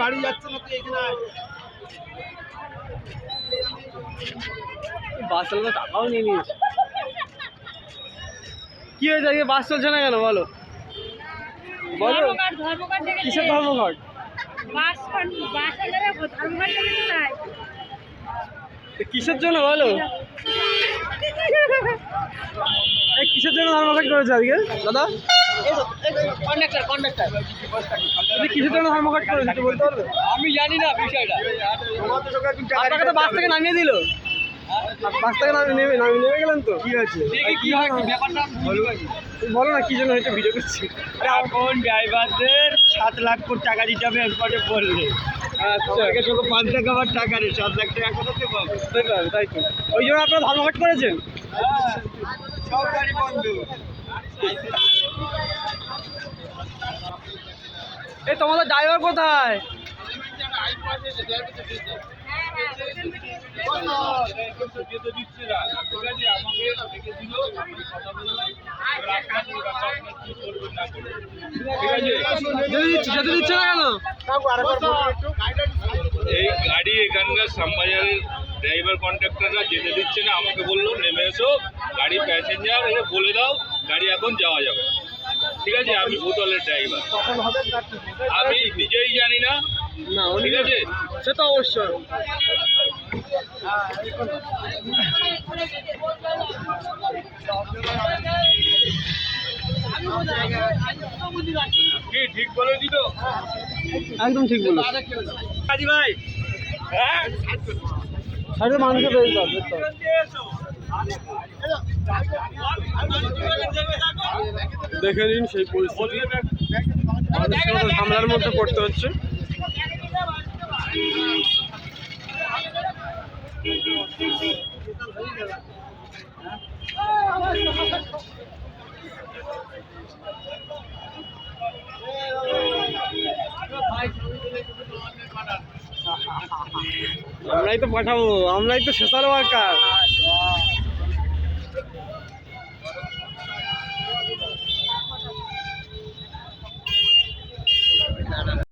গাড়ি যাচ্ছে না তুই এখানে বাস চালাতে টাকাও নিয়ে নিয়েছে কি হয়েছে আজকে? বাস চলছে না কেন? বলো। বলো। কিসের ধর্মঘট। তো কিসের জন্য বলো? কিসের জন্য ধর্মঘট করেছে আজকে? দাদা? Conductor conductor. তুমি কিসের জন্য ধর্মঘট করেছে একটু বলতে পারবে আমি জানি না বিষয়টা। আপনাকে তো বাস থেকে নামিয়ে দিল। বাস থেকে নামিয়ে নেমে নামিয়ে নেমে গেলেন তো? কি হয়েছে? দেখি কি হয় ব্যাপারটা বলো না কি জন্য হয়েছে? ভিডিও করছি। এখন ড্রাইভারদের সাত লাখ করে টাকা দিতে হবে এরপরে বললে আচ্ছা। পাঁচ লাখ আবার টাকা রে সাত লাখ টাকা কোথাতে পাবো। তাই তো ওই জন্য আপনারা ধর্মঘট করেছেন? সব গাড়ি বন্ধ। এই তোমাদের ড্রাইভার কোথায়? দিচ্ছে না কেন? এই গাড়ি এখানকার শ্যামবাজারের ড্রাইভার কন্ট্রাক্টররা যেতে দিচ্ছে না, আমাকে বলল, নেমে এসো, গাড়ি প্যাসেঞ্জার এটা বলে দাও, গাড়ি এখন যাওয়া যাবে। ঠিক আছে আমি ভূতলের ড্রাইভার আমি নিজেই জানি না ঠিক আছে সে তো অবশ্যই কি ঠিক একদম ঠিক বলো কাজী ভাই হ্যাঁ মানুষকে। দেখে নিন সেই পরিস্থিতি। ঝামেলার মধ্যে পড়তে হচ্ছে। আমরাই তো পাঠাবো, আমরাই তো সোশ্যাল ওয়ার্কার।